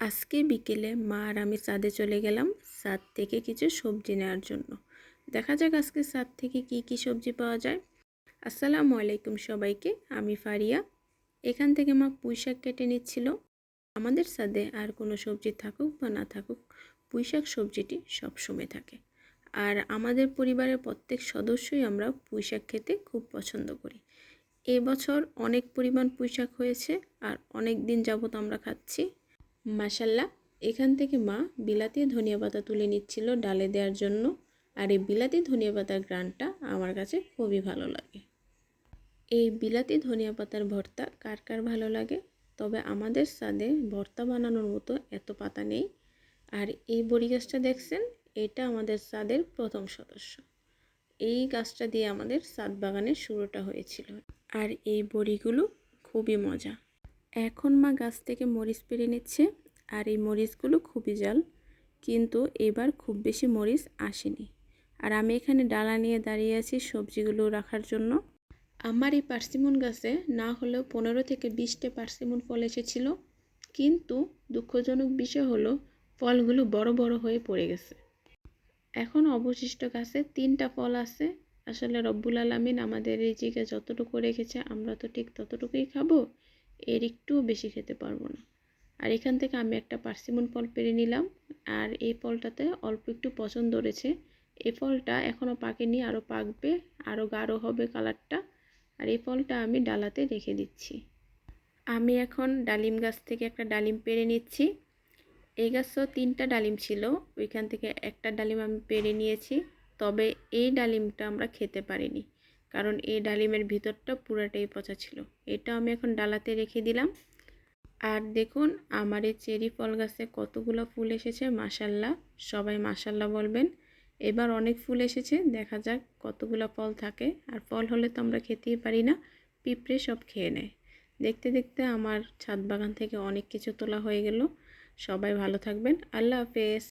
আজকে বিকেলে মা আর আমি ছাদে চলে গেলাম ছাদ থেকে কিছু সবজি নেওয়ার জন্য। দেখা যাক আজকে ছাদ থেকে কি কি সবজি পাওয়া যায়। আসসালামু আলাইকুম সবাইকে, আমি ফারিয়া। এখান থেকে মা পুঁই শাক কেটে নিচ্ছিল। আমাদের ছাদে আর কোনো সবজি থাকুক বা না থাকুক পুঁই শাক সবজিটি সবসময় থাকে। আর আমাদের পরিবারের প্রত্যেক সদস্যই আমরা পুঁই শাক খেতে খুব পছন্দ করি। এবছর অনেক পরিমাণ পুঁই শাক হয়েছে আর অনেক দিন যাবত আমরা খাচ্ছি। মাসাল্লাহ এখান থেকে মা বিলাতি ধনিয়া পাতা তুলে নিচ্ছিল ডালে দেওয়ার জন্য। আর এই বিলাতি ধনিয়া পাতার গ্রানটা আমার কাছে খুবই ভালো লাগে। এই বিলাতি ধনিয়া পাতার ভর্তা কার কার ভালো লাগে? তবে আমাদের স্বাদে ভর্তা বানানোর মতো এত পাতা নেই। আর এই বড়ি গাছটা দেখছেন? এটা আমাদের স্বাদের প্রথম সদস্য। এই গাছটা দিয়ে আমাদের সাদ বাগানের শুরুটা হয়েছিল। আর এই বড়িগুলো খুবই মজা। এখন মা গাছ থেকে মরিচ পেরে নিচ্ছে। আর এই মরিচগুলো খুবই জাল, কিন্তু এবার খুব বেশি মরিচ আসেনি। আর আমি এখানে ডালা নিয়ে দাঁড়িয়ে আছি সবজিগুলো রাখার জন্য। আমার এই পার্সিমন গাছে না হলেও পনেরো থেকে বিশটা পার্সিমন ফল এসেছিল, কিন্তু দুঃখজনক বিষয় হলো ফলগুলো বড় বড় হয়ে পড়ে গেছে। এখন অবশিষ্ট গাছে তিনটা ফল আছে। আসলে রব্বুল আলমিন আমাদের এই জায়গায় যতটুকু রেখেছে, আমরা তো ঠিক ততটুকুই খাব, এর একটুও বেশি খেতে পারব না। আর এখান থেকে আমি একটা পার্সিমন ফল পেরে নিলাম। আর এই ফলটাতে অল্প একটু পছন্দ ধরেছে। এই ফলটা এখনও পাকেনি আরও পাকবে আরও গাঢ় হবে কালারটা। আর এই ফলটা আমি ডালাতে রেখে দিচ্ছি। আমি এখন ডালিম গাছ থেকে একটা ডালিম পেরে নিচ্ছি। এই গাছও তিনটা ডালিম ছিল, ওইখান থেকে একটা ডালিম আমি পেরে নিয়েছি। তবে এই ডালিমটা আমরা খেতে পারিনি, কারণ এই ডালিমের ভিতরটা পুরাটাই পচা ছিল। এটা আমি এখন ডালাতে রেখে দিলাম। আর দেখুন, আমার এই চেরি ফল গাছে কতগুলো ফুল এসেছে মাসাল্লাহ সবাই মাসাল্লাহ বলবেন। এবার অনেক ফুল এসেছে, দেখা যাক কতগুলো ফল থাকে। আর ফল হলে তো আমরা খেতেই পারি না, পিঁপড়ে সব খেয়ে নেয়। দেখতে দেখতে আমার ছাদ বাগান থেকে অনেক কিছু তোলা হয়ে গেল। সবাই ভালো থাকবেন। আল্লাহ হাফেজ।